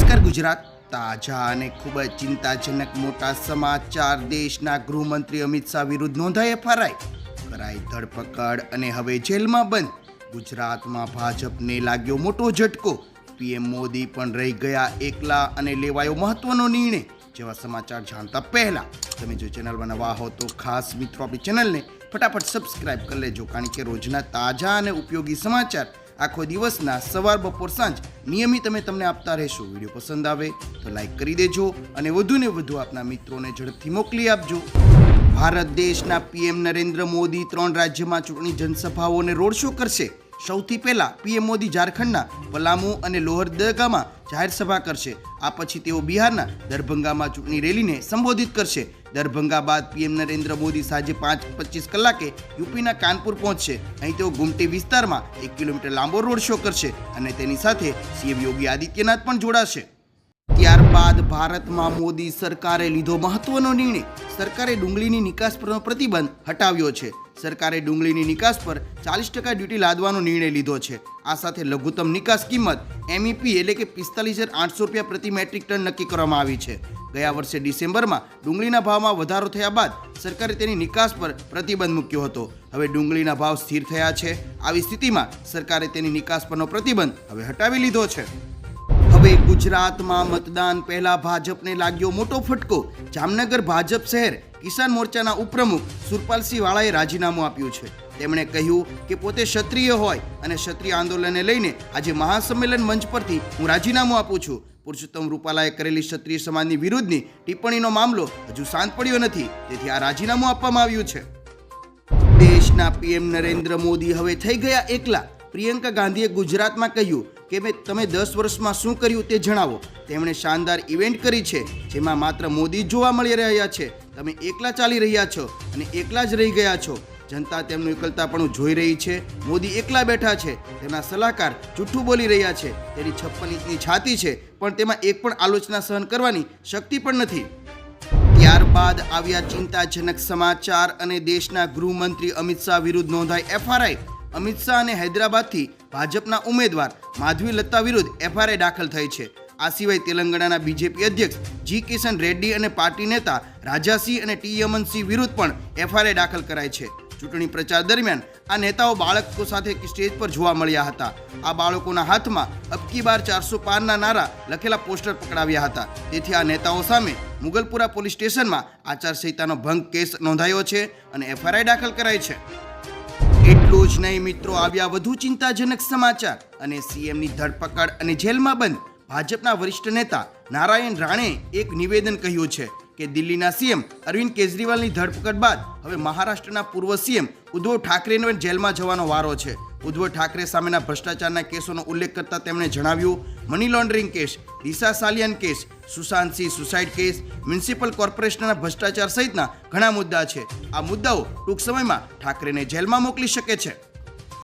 નમસ્કાર ગુજરાત. તાજા અને ખૂબ જ ચિંતાજનક મોટા સમાચાર દેશના ગૃહમંત્રી અમિત શાહ વિરુદ્ધ નોંધાઈ એફઆરઆઈ. કરાઈ ધરપકડ અને હવે જેલમાં બંધ. ગુજરાતમાં ભાજપને લાગ્યો મોટો ઝટકો. પીએમ મોદી પણ રહી ગયા એકલા અને લેવાયો મહત્વનો નિર્ણય. જેવા સમાચાર જાણતા પહેલા તમે જો ચેનલમાં નવા હો તો ખાસ મિત્રો આપણી ચેનલને ફટાફટ સબસ્ક્રાઇબ કરી લેજો, કારણ કે રોજના તાજા અને ઉપયોગી સમાચાર આખો દિવસના સવાર બપોર સાંજ નિયમિત અમે તમને આપતા રહેશું. વીડિયો પસંદ આવે તો લાઈક કરી દેજો અને વધુને વધુ આપના મિત્રોને ઝડપથી મોકલી આપજો. ભારત દેશના પીએમ નરેન્દ્ર મોદી ત્રણ રાજ્યમાં ચૂંટણી જનસભાઓ અને રોડ શો કરશે. સૌથી પહેલા પીએમ મોદી ઝારખંડના પલામુ અને લોહરદગામાં જાહેર સભા કરશે. આ પછી તેઓ બિહારના દરભંગામાં ચૂંટણી રેલીને સંબોધિત કરશે. દરભંગા બાદ પીએમ નરેન્દ્ર મોદી સાંજે પાંચ પચીસ કલાકે યુપીના કાનપુર પહોંચશે. અહીં તેઓ ગુમટી વિસ્તારમાં એક કિલોમીટર લાંબો રોડ શો કરશે અને તેની સાથે સીએમ યોગી આદિત્યનાથ પણ જોડાશે. ત્યારબાદ ભારતમાં મોદી સરકારે લીધો મહત્વનો નિર્ણય. સરકારે ડુંગળીની નિકાસ પરનો પ્રતિબંધ હટાવ્યો છે. સરકારે ડુંગળીની નિકાસ પર ચાલીસ ટકા ડ્યુટી લાદવાનો નિર્ણય લીધો છે. આ સાથે લઘુત્તમ નિકાસ કિંમત એમઈપી એટલે કે પિસ્તાલીસ હજાર આઠસો રૂપિયા પ્રતિ મેટ્રિક ટન નક્કી કરવામાં આવી છે. ગયા વર્ષે ડિસેમ્બરમાં ડુંગળીના ભાવમાં વધારો થયા બાદ સરકારે તેની નિકાસ પર પ્રતિબંધ મૂક્યો હતો. હવે ડુંગળીના ભાવ સ્થિર થયા છે. આવી સ્થિતિમાં સરકારે તેની નિકાસ પરનો પ્રતિબંધ હવે હટાવી લીધો છે. ગુજરાતમાં મતદાન પહેલા ભાજપને લાગ્યો મોટો ફટકો. જામનગર ભાજપ શહેર કિસાન મોરચાના ઉપપ્રમુખ સુરપાલસિંહ વાળાએ રાજીનામું આપ્યું છે. તેમણે કહ્યું કે પોતે ક્ષત્રિય હોય અને ક્ષત્રિય આંદોલનને લઈને આજે મહાસંમેલન મંચ પરથી હું રાજીનામું આપું છું. પુરુષોત્તમ રૂપાલાએ કરેલી ક્ષત્રિય સમાજની વિરુદ્ધની ટિપ્પણીનો મામલો હજુ શાંત પડ્યો નથી. તેથી આ રાજીનામું આપવામાં આવ્યું છે. દેશના પીએમ નરેન્દ્ર મોદી હવે થઈ ગયા એકલા. પ્રિયંકા ગાંધીએ ગુજરાતમાં કહ્યું કે મેં તમે દસ વર્ષમાં શું કર્યું તે જણાવો. તેમણે શાનદાર ઇવેન્ટ કરી છે, જેમાં માત્ર મોદી જોવા મળી રહ્યા છે. તમે એકલા ચાલી રહ્યા છો અને એકલા જ રહી ગયા છો. જનતા તેમનું એકલતાપણું જોઈ રહી છે. મોદી એકલા બેઠા છે. તેમના સલાહકાર જૂઠું બોલી રહ્યા છે. તેની છપ્પન ઇંચની છાતી છે, પણ તેમાં એક પણ આલોચના સહન કરવાની શક્તિ પણ નથી. ત્યારબાદ આવ્યા ચિંતાજનક સમાચાર અને દેશના ગૃહમંત્રી અમિત શાહ વિરુદ્ધ નોંધાઈ એફઆરઆઈ. અમિત શાહ અને હૈદરાબાદથી ભાજપના ઉમેદવાર માધવી લત્તા વિરુદ્ધ એફઆરઆઈ દાખલ થઈ છે. આ સિવાય તેલંગાણાના બીજેપી અધ્યક્ષ જી કિશન રેડ્ડી અને પાર્ટી નેતા રાજાસિંહ અને ટી યમનસિંહ વિરુદ્ધ પણ એફઆરઆઈ દાખલ કરાઈ છે. ચૂંટણી પ્રચાર દરમિયાન આ નેતાઓ બાળકો સાથે સ્ટેજ પર જોવા મળ્યા હતા. આ બાળકોના હાથમાં અબકી બાર ચારસો પારના નારા લખેલા પોસ્ટર પકડાવ્યા હતા. તેથી આ નેતાઓ સામે મુગલપુરા પોલીસ સ્ટેશનમાં આચારસંહિતાનો ભંગ કેસ નોંધાયો છે અને એફઆરઆઈ દાખલ કરાઈ છે. એટલું જ નહીં મિત્રો, આવ્યા વધુ ચિંતાજનક સમાચાર. અને સીએમની ધરપકડ અને જેલમાં બંધ, ભાજપના વરિષ્ઠ નેતા નારાયણ રાણે એક નિવેદન કહ્યું છે કે દિલ્હીના સીએમ અરવિંદ કેજરીવાલની ધરપકડ બાદ હવે મહારાષ્ટ્રના પૂર્વ સીએમ ઉદ્ધવ ઠાકરેને જેલમાં જવાનો વારો છે. ઉદ્ધવ ઠાકરે સામેના ભ્રષ્ટાચારના કેસોનો ઉલ્લેખ કરતા તેમણે જણાવ્યું, money laundering case Disha Salian case, Sushant Singh suicide case, municipal કોર્પોરેશનના ભ્રષ્ટાચાર સહિતના ઘણા મુદ્દા છે. આ મુદ્દાઓ ટૂંક સમયમાં ઠાકરેને જેલમાં મોકલી શકે છે.